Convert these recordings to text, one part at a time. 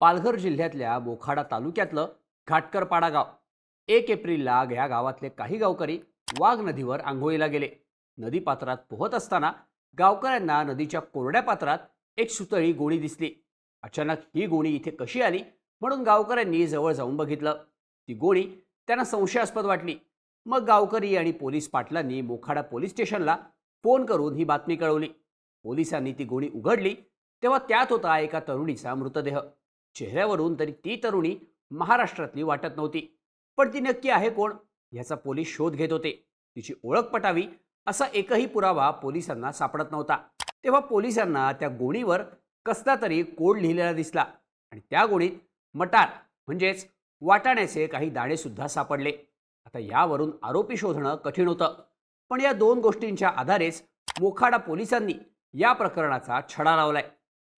पालघर जिल्ह्यातल्या मोखाडा तालुक्यातलं घाटकरपाडा गाव. एक एप्रिलला या गावातले काही गावकरी वाघ नदीवर आंघोळीला गेले. नदीपात्रात पोहत असताना गावकऱ्यांना नदीच्या कोरड्या पात्रात एक सुतळी गोणी दिसली. अचानक ही गोणी इथे कशी आली म्हणून गावकऱ्यांनी जवळ जाऊन बघितलं. ती गोणी त्यांना संशयास्पद वाटली. मग गावकरी आणि पोलीस पाटलांनी मोखाडा पोलीस स्टेशनला फोन करून ही बातमी कळवली. पोलिसांनी ती गोणी उघडली तेव्हा त्यात होता एका तरुणीचा मृतदेह. चेहऱ्यावरून तरी ती तरुणी महाराष्ट्रातली वाटत नव्हती. पण ती नक्की आहे कोण? याचा पोलीस शोध घेत होते. तिची ओळख पटावी असा एकही पुरावा पोलिसांना सापडत नव्हता. तेव्हा पोलिसांना त्या गोणीवर कसला तरी कोड लिहिलेला दिसला आणि त्या गोणीत मटार म्हणजेच वाटाण्याचे काही दाणेसुद्धा सापडले. आता यावरून आरोपी शोधणं कठीण होतं. पण या दोन गोष्टींच्या आधारेच मोखाडा पोलिसांनी या प्रकरणाचा छडा लावलाय.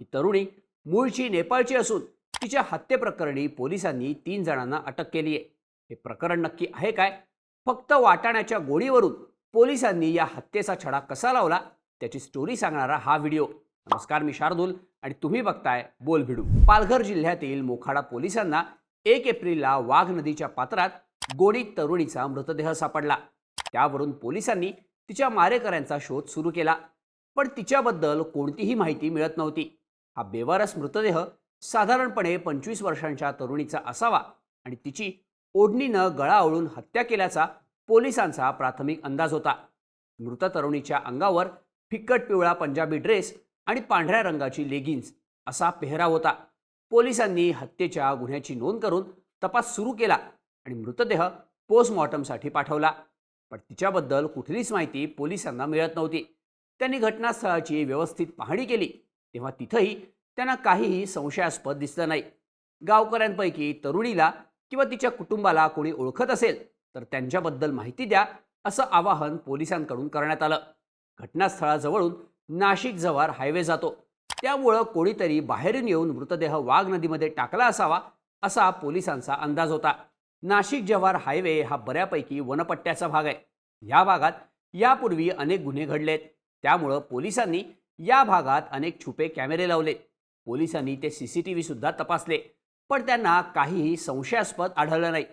ही तरुणी मूळची नेपाळची असून तिच्या हत्येप्रकरणी पोलिसांनी तीन जणांना अटक केली आहे. हे प्रकरण नक्की आहे काय? फक्त वाटाण्याच्या गोळीवरून पोलिसांनी या हत्येचा छडा कसा लावला? त्याची स्टोरी सांगणारा हा व्हिडिओ. नमस्कार मी शार्दूल आणि तुम्ही बघताय बोल भिडू. पालघर जिल्ह्यातील मोखाडा पोलिसांना एक एप्रिलला वाघ नदीच्या पात्रात गोडी तरुणीचा मृतदेह सापडला. त्यावरून पोलिसांनी तिच्या मारेकऱ्यांचा शोध सुरू केला. पण तिच्याबद्दल कोणतीही माहिती मिळत नव्हती. हा बेवारस मृतदेह साधारणपणे पंचवीस वर्षांच्या तरुणीचा असावा आणि तिची ओढणीनं गळा ओळून हत्या केल्याचा पोलिसांचा प्राथमिक अंदाज होता. मृत तरुणीच्या अंगावर फिक्कट पिवळा पंजाबी ड्रेस आणि पांढऱ्या रंगाची लेगिन्स असा पेहराव होता. पोलिसांनी हत्येच्या गुन्ह्याची नोंद करून तपास सुरू केला आणि मृतदेह पोस्टमॉर्टमसाठी पाठवला. पण तिच्याबद्दल कुठलीच माहिती पोलिसांना मिळत नव्हती. त्यांनी घटनास्थळाची व्यवस्थित पाहणी केली तेव्हा तिथंही त्यांना काहीही संशयास्पद दिसलं नाही. गावकऱ्यांपैकी तरुणीला किंवा तिच्या कुटुंबाला कोणी ओळखत असेल तर त्यांच्याबद्दल माहिती द्या असं आवाहन पोलिसांकडून करण्यात आलं. घटनास्थळाजवळून नाशिक जव्हार हायवे जातो. त्यामुळं कोणीतरी बाहेरून येऊन मृतदेह वाघ नदीमध्ये टाकला असावा असा पोलिसांचा अंदाज होता. नाशिक जव्हार हायवे हा बऱ्यापैकी वनपट्ट्याचा भाग आहे. या भागात यापूर्वी अनेक गुन्हे घडलेत. त्यामुळं पोलिसांनी या भागात अनेक छुपे कॅमेरे लावलेत. पोलिसांनी ते सी सी टी व्ही सुद्धा तपासले पण त्यांना काहीही संशयास्पद आढळलं नाही.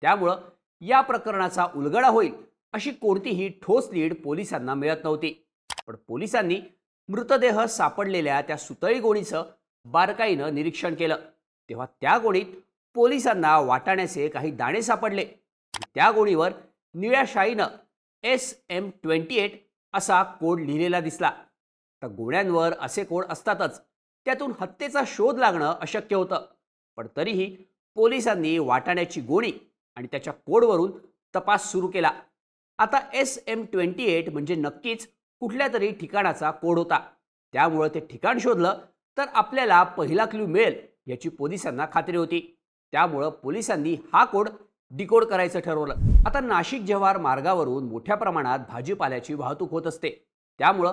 त्यामुळं या प्रकरणाचा उलगडा होईल अशी कोणतीही ठोस लीड पोलिसांना मिळत नव्हती. पण पोलिसांनी मृतदेह सापडलेल्या त्या सुतळी गोणीचं बारकाईनं निरीक्षण केलं. तेव्हा त्या गोणीत पोलिसांना वाटाण्याचे काही दाणे सापडले. त्या गोणीवर निळ्या शाईनं एस एम ट्वेंटी एट असा कोड लिहिलेला दिसला. तर गोण्यांवर असे कोड असतातच. त्यातून हत्येचा शोध लागणं अशक्य होतं. पण तरीही पोलिसांनी वाटाण्याची गोणी आणि त्याच्या कोडवरून तपास सुरू केला. आता एस एम ट्वेंटी एट म्हणजे नक्कीच कुठल्या तरी ठिकाणाचा कोड होता. त्यामुळं ते ठिकाण शोधलं तर आपल्याला पहिला क्ल्यू मिळेल याची पोलिसांना खात्री होती. त्यामुळं पोलिसांनी हा कोड डिकोड करायचं ठरवलं. आता नाशिक जव्हार मार्गावरून मोठ्या प्रमाणात भाजीपाल्याची वाहतूक होत असते. त्यामुळं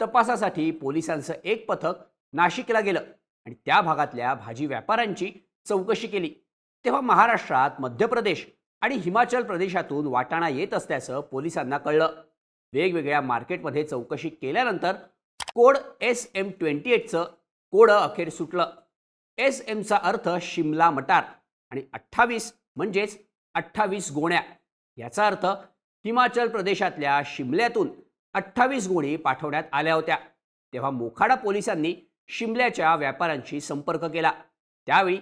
तपासासाठी पोलिसांचं एक पथक नाशिकला गेलं आणि त्या भागातल्या भाजी व्यापाऱ्यांची चौकशी केली. तेव्हा महाराष्ट्रात मध्य प्रदेश आणि हिमाचल प्रदेशातून वाटाणा येत असल्याचं पोलिसांना कळलं. वेगवेगळ्या मार्केटमध्ये चौकशी केल्यानंतर कोड एस एम ट्वेंटी एटचं कोड अखेर सुटलं. एस एमचा अर्थ शिमला मटार आणि अठ्ठावीस म्हणजेच अठ्ठावीस गोण्या. याचा अर्थ हिमाचल प्रदेशातल्या शिमल्यातून अठ्ठावीस गोणी पाठवण्यात आल्या होत्या. तेव्हा मोखाडा पोलिसांनी शिमल्याच्या व्यापाऱ्यांशी संपर्क केला. त्यावेळी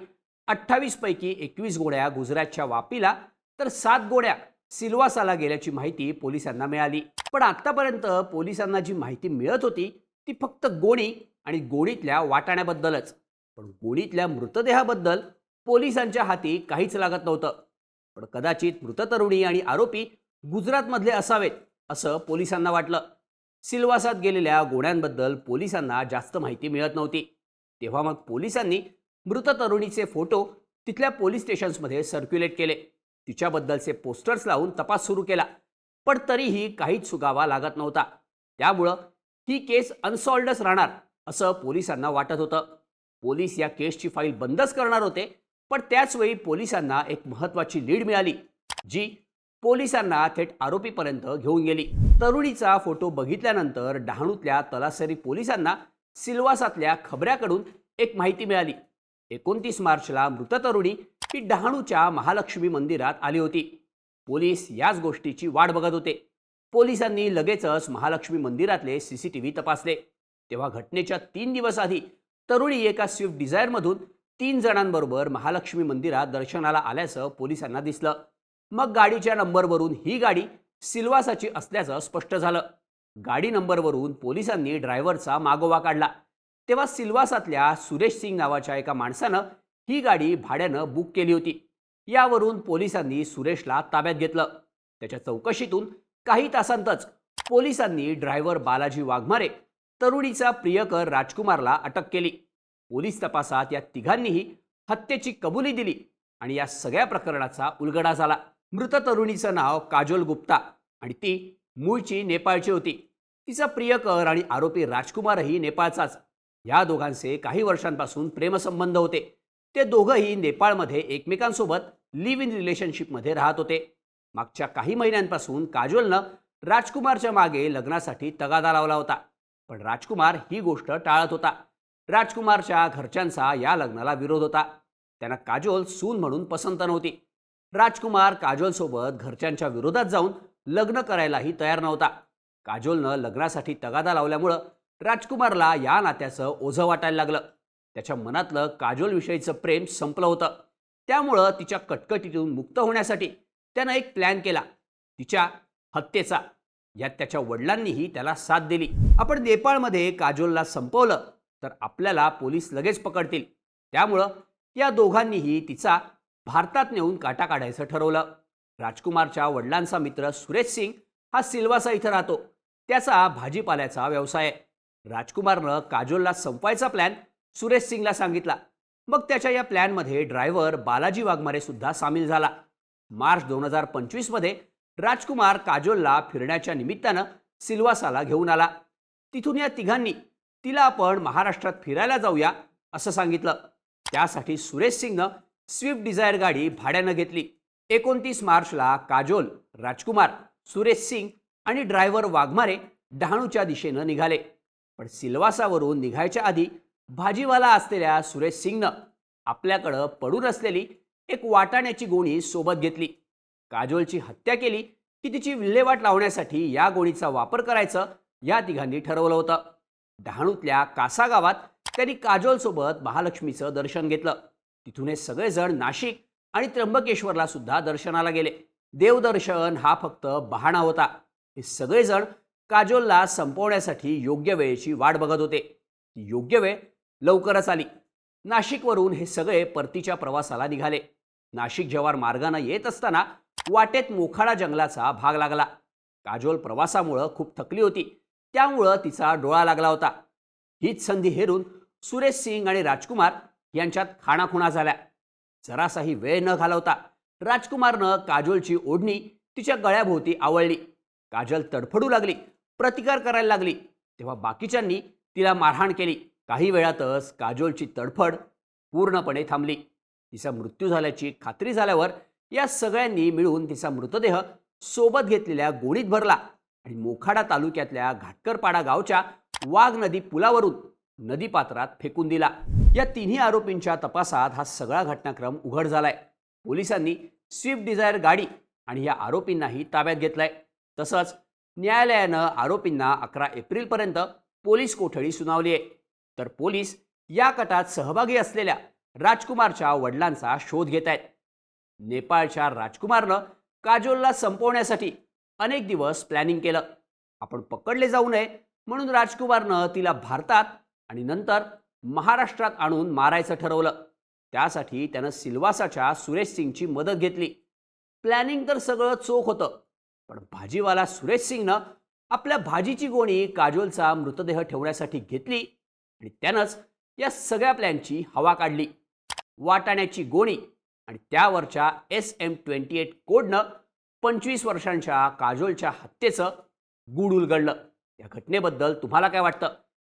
अठ्ठावीसपैकी एकवीस गोळ्या गुजरातच्या वापीला तर सात गोळ्या सिल्वासाला गेल्याची माहिती पोलिसांना मिळाली. पण आतापर्यंत पोलिसांना जी माहिती मिळत होती ती फक्त गोणी आणि गोणीतल्या वाटाण्याबद्दलच. पण गोणीतल्या मृतदेहाबद्दल पोलिसांच्या हाती काहीच लागत नव्हतं. पण कदाचित मृत तरुणी आणि आरोपी गुजरातमधले असावेत असं पोलिसांना वाटलं. सिल्वासात गेलेल्या गोण्यांबद्दल पोलिसांना जास्त माहिती मिळत नव्हती. तेव्हा मग पोलिसांनी मृत तरुणीचे फोटो तिथल्या पोलीस स्टेशन्समध्ये सर्क्युलेट केले. तिच्याबद्दलचे पोस्टर्स लावून तपास सुरू केला. पण तरीही काहीच सुगावा लागत नव्हता. त्यामुळं ही केस अनसॉल्डच राहणार असं पोलिसांना वाटत होतं. पोलीस या केसची फाईल बंदच करणार होते पण त्याचवेळी पोलिसांना एक महत्त्वाची लीड मिळाली जी पोलिसांना थेट आरोपीपर्यंत घेऊन गेली. तरुणीचा फोटो बघितल्यानंतर डहाणूतल्या तलासरी पोलिसांना सिल्वासातल्या खबऱ्याकडून एक माहिती मिळाली. एकोणतीस मार्चला मृत तरुणी ही डहाणूच्या महालक्ष्मी मंदिरात आली होती. पोलीस याच गोष्टीची वाट बघत होते. पोलिसांनी लगेचच महालक्ष्मी मंदिरातले सी सी टी व्ही तपासले. तेव्हा घटनेच्या तीन दिवस आधी तरुणी एका स्विफ्ट डिझायरमधून तीन जणांबरोबर महालक्ष्मी मंदिरात दर्शनाला आल्याचं पोलिसांना दिसलं. मग गाडीच्या नंबरवरून ही गाडी सिल्वासाची असल्याचं स्पष्ट झालं. गाडी नंबरवरून पोलिसांनी ड्रायव्हरचा मागोवा काढला. तेव्हा सिल्वासातल्या सुरेश सिंग नावाच्या एका माणसानं ही गाडी भाड्यानं बुक केली होती. यावरून पोलिसांनी सुरेशला ताब्यात घेतलं. त्याच्या चौकशीतून काही तासांतच पोलिसांनी ड्रायव्हर बालाजी वाघमारे तरुणीचा प्रियकर राजकुमारला अटक केली. पोलीस तपासात या तिघांनीही हत्येची कबुली दिली आणि या सगळ्या प्रकरणाचा उलगडा झाला. मृत तरुणीचं नाव काजोल गुप्ता आणि ती मूळची नेपाळची होती. तिचा प्रियकर आणि आरोपी राजकुमारही नेपाळचाच. या दोघांचे काही वर्षांपासून प्रेमसंबंध होते. ते दोघंही नेपाळमध्ये एकमेकांसोबत लिव्ह इन रिलेशनशिपमध्ये राहत होते. मागच्या काही महिन्यांपासून काजोलनं राजकुमारच्या मागे लग्नासाठी तगादा लावला होता. पण राजकुमार ही गोष्ट टाळत होता. राजकुमारच्या घरच्यांचा या लग्नाला विरोध होता. त्यांना काजोल सून म्हणून पसंत नव्हती. राजकुमार काजोलसोबत घरच्यांच्या विरोधात जाऊन लग्न करायलाही तयार नव्हता. काजोलनं लग्नासाठी तगादा लावल्यामुळं राजकुमारला या नात्याचं ओझं वाटायला लागलं. त्याच्या मनातलं काजोलविषयीचं प्रेम संपलं होतं. त्यामुळं तिच्या कटकटीतून मुक्त होण्यासाठी त्यानं एक प्लॅन केला. तिच्या हत्येचा. यात त्याच्या वडिलांनीही त्याला साथ दिली. आपण नेपाळमध्ये काजोलला संपवलं तर आपल्याला पोलीस लगेच पकडतील. त्यामुळं या दोघांनीही तिचा भारतात नेऊन काटा काढायचं ठरवलं. राजकुमारच्या वडिलांचा मित्र सुरेश सिंग हा सिल्वासा इथं राहतो. त्याचा भाजीपाल्याचा व्यवसाय आहे. राजकुमारनं काजोलला संपवायचा प्लॅन सुरेश सिंगला सांगितला. मग त्याच्या या प्लॅनमध्ये ड्रायव्हर बालाजी वाघमारे सुद्धा सामील झाला. मार्च दोन हजार पंचवीसमध्ये राजकुमार काजोलला फिरण्याच्या निमित्तानं सिल्वासाला घेऊन आला. तिथून या तिघांनी तिला आपण महाराष्ट्रात फिरायला जाऊया असं सांगितलं. त्यासाठी सुरेश सिंगनं स्विफ्ट डिझायर गाडी भाड्यानं घेतली. एकोणतीस मार्चला काजोल राजकुमार सुरेश सिंग आणि ड्रायव्हर वाघमारे डहाणूच्या दिशेनं निघाले. पण सिल्वासावरून निघायच्या आधी भाजीवाला असलेल्या सुरेश सिंगनं आपल्याकडं पडून असलेली एक वाटाण्याची गोणी सोबत घेतली. काजोलची हत्या केली की तिची विल्हेवाट लावण्यासाठी या गोणीचा वापर करायचं या तिघांनी ठरवलं होतं. डहाणूतल्या कासा गावात त्यांनी काजोलसोबत महालक्ष्मीचं दर्शन घेतलं. तिथून हे सगळेजण नाशिक आणि त्र्यंबकेश्वरला सुद्धा दर्शनाला गेले. देवदर्शन हा फक्त बहाणा होता. हे सगळेजण काजोलला संपवण्यासाठी योग्य वेळेची वाट बघत होते. ती योग्य वेळ लवकरच आली. नाशिकवरून हे सगळे परतीच्या प्रवासाला निघाले. नाशिक जवार मार्गानं येत असताना वाटेत मोखाडा जंगलाचा भाग लागला. काजोल प्रवासामुळं खूप थकली होती. त्यामुळं तिचा डोळा लागला होता. हीच संधी हेरून सुरेश सिंग आणि राजकुमार यांच्यात खाणाखुणा झाल्या. जरासाही वेळ न घालवता राजकुमारनं काजोलची ओढणी तिच्या गळ्याभोवती आवळली. काजल तडफडू लागली प्रतिकार करायला लागली. तेव्हा बाकीच्यांनी तिला मारहाण केली. काही वेळातच काजोलची तडफड पूर्णपणे थांबली. तिचा मृत्यू झाल्याची खात्री झाल्यावर या सगळ्यांनी मिळून तिचा मृतदेह सोबत घेतलेल्या गोडीत भरला आणि मोखाडा तालुक्यातल्या घाटकरपाडा गावच्या वाघ नदी पुलावरून नदीपात्रात फेकून दिला. या तिन्ही आरोपींच्या तपासात हा सगळा घटनाक्रम उघड झालाय. पोलिसांनी स्विफ्ट डिझायर गाडी आणि या आरोपींनाही ताब्यात घेतलाय. तसंच न्यायालयानं आरोपींना अकरा एप्रिलपर्यंत पोलीस कोठडी सुनावली आहे. तर पोलीस या कटात सहभागी असलेल्या राजकुमारच्या वडिलांचा शोध घेत आहेत. नेपाळच्या राजकुमारनं काजोलला संपवण्यासाठी अनेक दिवस प्लॅनिंग केलं. आपण पकडले जाऊ नये म्हणून राजकुमारनं तिला भारतात आणि नंतर महाराष्ट्रात आणून मारायचं ठरवलं. त्यासाठी त्यानं सिल्वासाच्या सुरेश सिंगची मदत घेतली. प्लॅनिंग तर सगळं चोख होतं. पण भाजीवाला सुरेश सिंगनं आपल्या भाजीची गोणी काजोलचा मृतदेह ठेवण्यासाठी घेतली आणि त्यानंच या सगळ्या प्लॅनची हवा काढली. वाटाण्याची गोणी आणि त्यावरच्या एस एम ट्वेंटी एट कोडनं पंचवीस वर्षांच्या काजोलच्या हत्येचं गूढ उलगडलं. या घटनेबद्दल तुम्हाला काय वाटतं?